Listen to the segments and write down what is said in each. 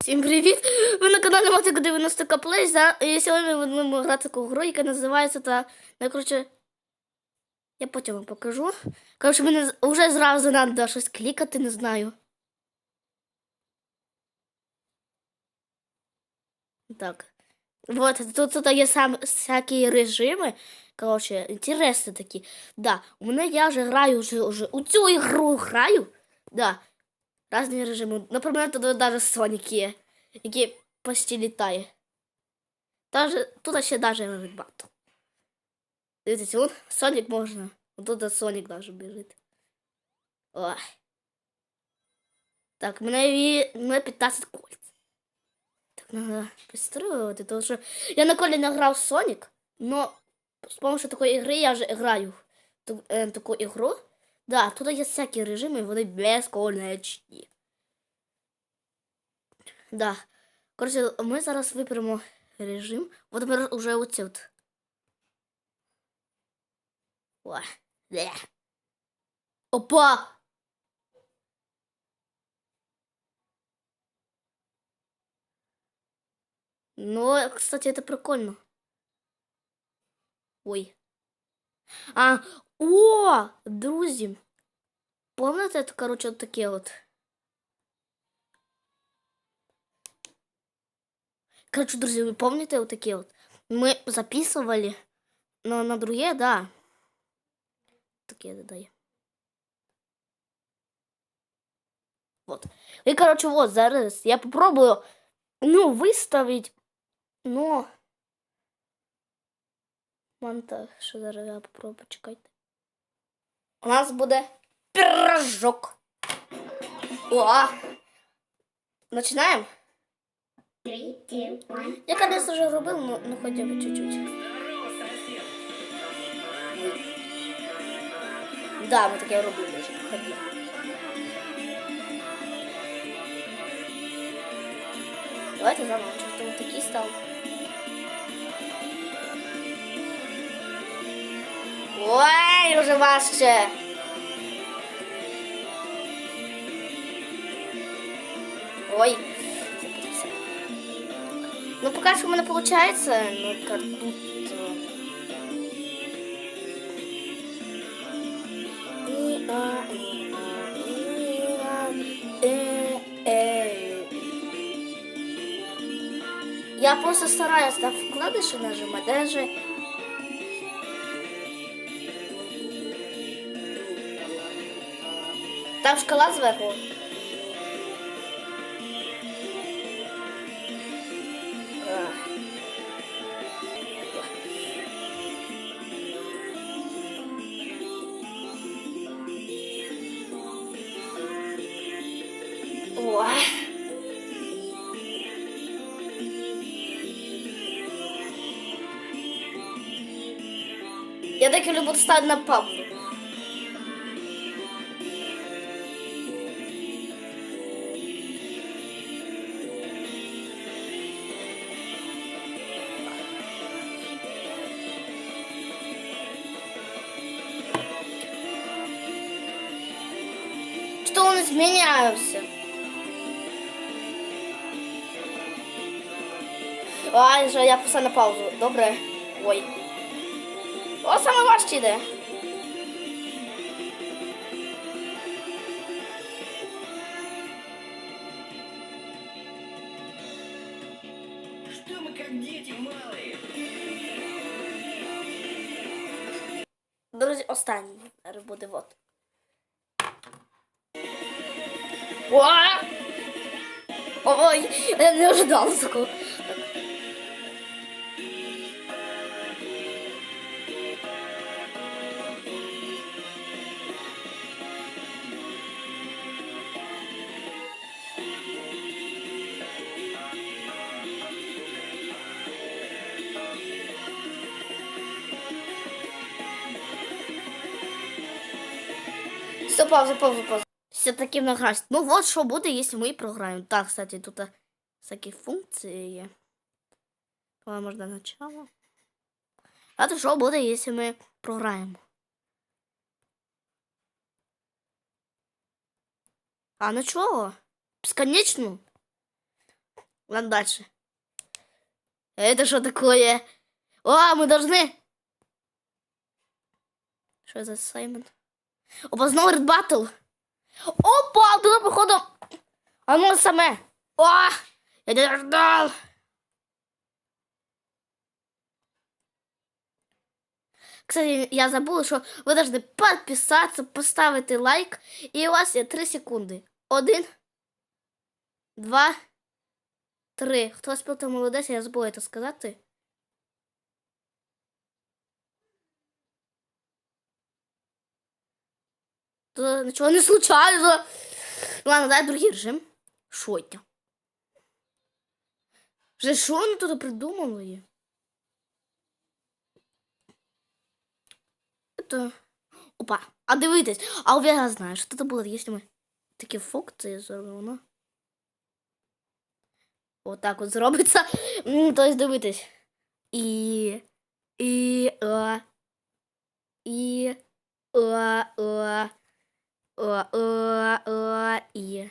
Всім привіт! Ви на каналі Мотик 90 Каплей. І сьогодні ми будемо грати таку гру, яка називається та. Ну, коротше, я потім вам покажу. Коротше, мені вже зразу треба щось клікати, не знаю. Так. Вот, тут, тут є сам всякі режими. Коротше, інтересні такі. Да, у мене я вже граю вже, вже у цю ігру граю. Да. Разні режими. Наприклад, тут навіть Сонік є, який почти літає. Даже, тут ще навіть багато. Дивіться, от Сонік можна. Тут Сонік навіть біжить. Ой. Так, мене, мене 15 кольц. Так, треба підстроювати, тому що я ніколи не грав Сонік, но з допомогою такої ігри я вже граю в е, таку ігру. Да, тут є всякі режими, вони безконечні. Да. Коротше, ми зараз виберемо режим. От тепер уже оце от. О, де. Опа! Ну, кстати, это прикольно. Ой. А, О, друзі! Помните, это, короче, вот такие вот. Короче, друзья, вы помните вот такие вот? Мы записывали но на другие, да. Таке додаю. Вот. И, короче, вот, зараз я попробую, ну, выставить, но... Монтаж, зараз я попробую, чекайте. У нас буде пирожок. О! Начинаем? Я, конечно же, робив, но, ну хотя бы чуть-чуть. Да, ми таке робили вже, походи. Давайте заново, что-то вот такие стал. Ой, уже важче. Ой, запутався. Ну, пока что у меня получается, но как тут... И, а, и, а, и, а, э, э. Я просто стараюсь на вкладыши нажимать, даже... Там шкала зверху. Я так люблю ставити на паузу. Он? Ай, же я поставлю на паузу. Добре. Ой. О, саме важче йде. Что мы как дети малые? Друзі, останній буде вот. О! Ой, я не ожидала такого. Все, пауза, пауза, пауза. Все-таки награсть. Ну вот что будет, если мы програем. Так, кстати, тут а, всякие функции є. Давай можна начало. А то що буде, якщо ми програємо? А ну чого? Безконечно? Ладно, дальше. Это что такое? О, мы должны... Что это за Саймон? Опа, знову Red Battle. Опа, тут, походу... Оно саме. О, я не ждал. Кстати, я забула, що ви должны підписатися, поставити лайк, і у вас є 3 секунди. Один, два, три. Хто спів, то молодець, я забула це сказати. То нічого не случайно. Ладно, дай другий режим. Що це? Вже що вони тут придумали? Это... Опа, а дивитесь, а я знаю, що це буде, якщо ми такі функції зробимо. Отак от зробиться. М, Тобто дивитесь. І. І. А. І. А. А. А. А. А. І.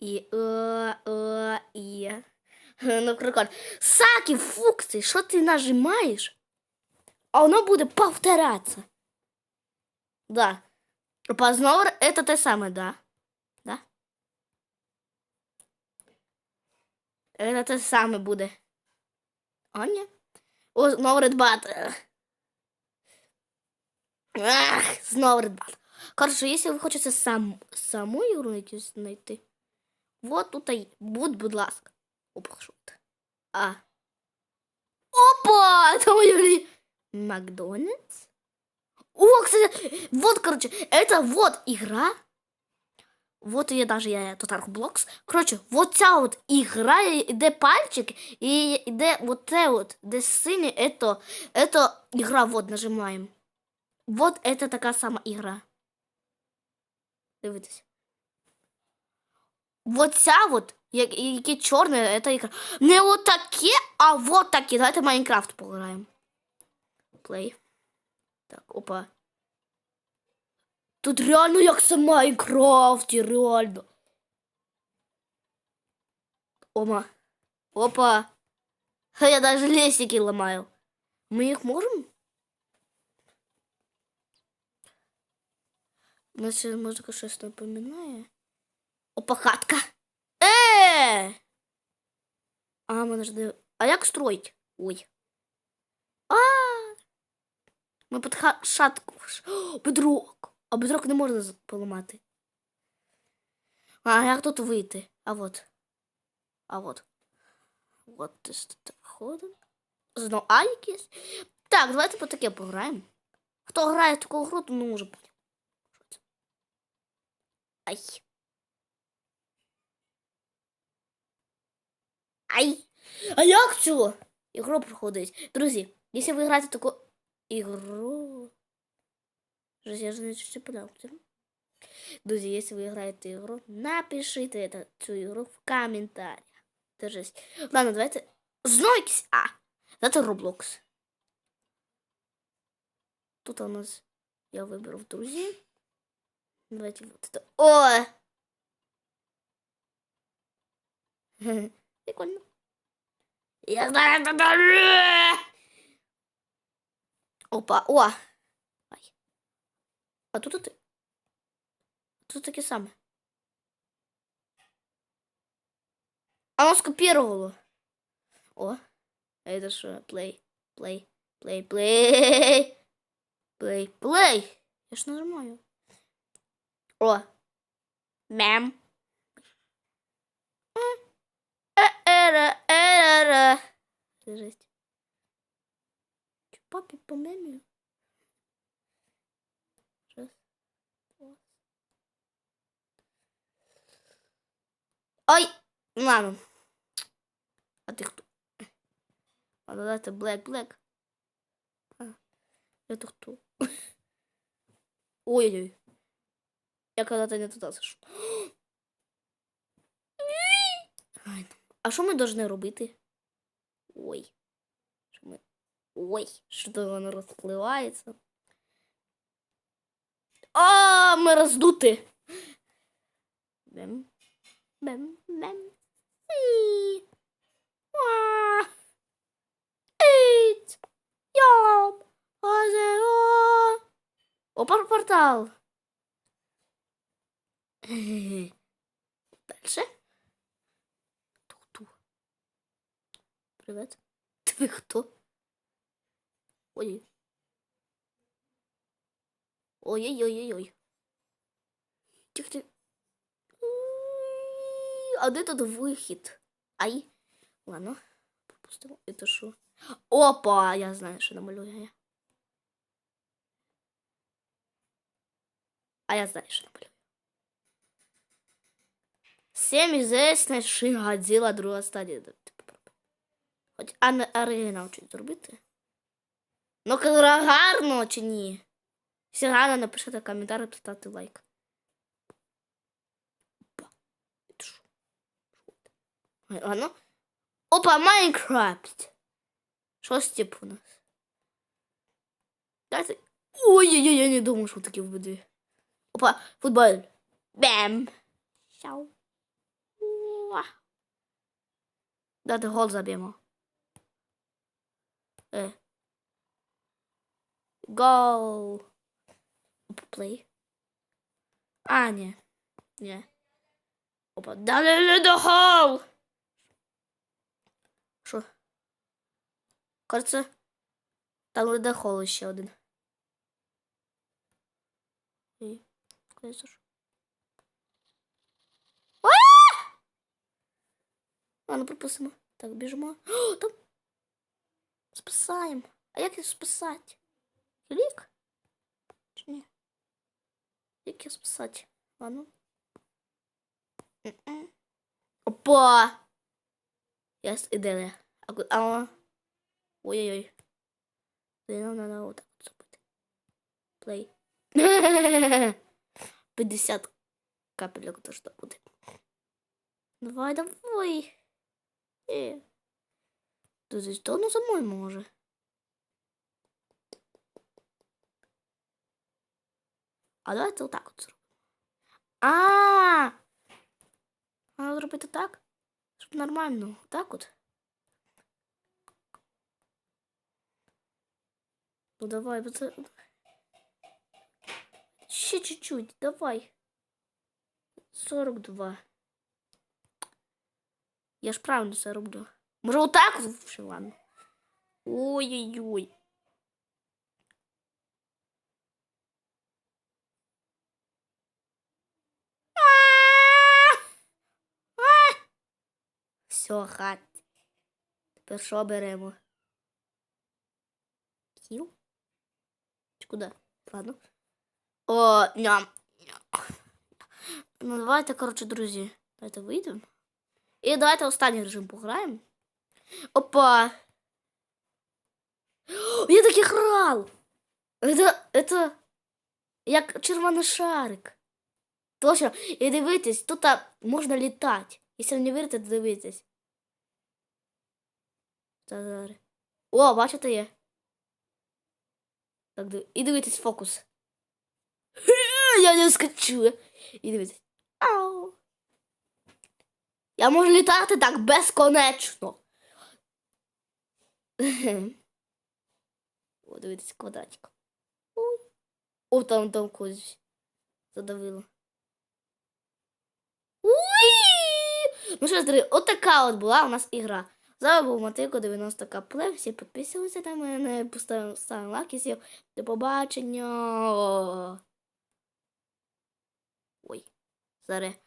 І. А. А. І. Ну, прикольно. Всякі функції, що ти нажимаєш, а воно буде повторятися. Да. Познавар это те саме, да. Да. Это те саме буде. А, ні. О, знову Red Bat. Ах, знову Red Bat. Короче, если вы хотите сам, саму ігру якусь знайти, вот тут будь, будь ласка. Це? А. Опа! Это моя Макдональдс? О, кстати, вот, короче, это вот игра. Вот я даже я тут Roblox. Короче, вот ця вот игра, де пальчик, и де вот це вот, де синий, это, это игра, вот, нажимаем. Вот это такая сама игра. Дивитесь. Вот ця вот, я- які чорні, это игра. Не вот такі, а вот такі. Давайте в Майнкрафт пограємо. Play. Так, опа. Тут реально як це в Майнкрафті, реально. Ома. Опа. Ха, Я даже лесики ломаю. Мы их можем? Значит, музыка щось напоминає. Опа, хатка. Е! А, ми должны... А як строить? Ой. А! Ми під ха- шатку. Бедрок. А бедрок не можна з- поламати. А як тут вийти? А вот. А вот. Вот тут входимо. Знову А якийсь. Так, давайте по таке пограємо. Хто грає в таку гру, то не може поняти. Що це? Ай. Ай. А як цього? Ігру проходить. Друзі, якщо ви граєте в таку игру. Друзья, я же не чуть Друзья, если вы играете игру, напишите это, эту игру в комментариях. Это жесть. Ладно, давайте. Знову якийсь А. Это Roblox. Тут у нас я выберу в друзья. Давайте вот это. О! Прикольно. Я знаю, это Опа, о! Ай. А тут ти. Тут таке саме. Оно скопировало. О, а это что? Плей, плей, плей, плей. Плей, плей. Я ж нажимаю. О. Мем. Эра, эра. Жесть. Чё, Папе по меме? Раз, два. Ой! Ладно. А ты кто? Ладно, это Блэк Блэк. А, это кто? Ой-ой-ой. Я когда-то не туда зайшов. А що ми должны робити? Ой. Що ми... Ой, що воно розпливається. А, ми роздути. Бем. Бем, бем. І. Уа. Іть. Йом. Озеро. Опа, портал. Дальше. Ту-ту. Привет. Ты кто? Ой. Ой-ой-ой-ой-ой. Тихо-тихо. А де тут вихід? Ай. Ладно, пропустимо. Это що? Опа! Я знаю, що намалюю я. А я знаю, що намалюю. Семь известна Годзilla друга стадія. Хоч а не оригінал чуть зробити. Ну, коли гарно чи ні? Якщо гарно, напишіть коментар, поставте лайк. Опа. Опа, Майнкрафт. Щось типу у нас. Дайте. Ой-ой-ой, я не думав, що таке буде. Опа, футбол. Бем. Шау. Уа. Дайте гол заб'ємо. Е. Гол. Опа, плей. А, ні. Ні. Опа, далі до гол. Що? Кажется, там ледохол ще один. І, кажется, що. А! Ладно, пропустимо. Так, біжимо. О, там. Спасаємо. А як їх спасати? Клік? Чи ні? Як їх спасати? Ладно. М-м. Опа! Yes, ідея. А, ку- а, Ой-ой-ой. Нам надо вот так вот зробити. Плей. 50 капелек должно бути. Давай, давай. Е. Ти здесь то ну самой може. А давайте отак от зробимо. А! Треба зробити так, щоб нормально. Так от. Ну давай, бо це... Ще чуть-чуть, давай. 42. Я ж правильно це роблю. Може отак лучше, ладно. Ой-ой-ой. Все, хат. Тепер що беремо? Кіл? Чи куди? Ладно. О, ням. Ну, давайте, коротше, друзі. Давайте вийдемо. І давайте останній режим пограємо. Опа. О, Я так і грав. Это, это як червоний шарик. Точно. І дивитесь, тут можна літати. Якщо не вірите, то дивитесь. О, бачите є. Так, див- і дивитесь фокус. Я не скачу. І дивитесь. Ау. Я можу літати так безконечно. О, дивитесь квадратик. О, там там когось задавило. Уй! Ну що ж, друзі, от була у нас ігра. З вами був Матико 90 Капле. Всі підписуйтесь на мене, поставимо ставимо лайки. всім До побачення. Ой. Зараз.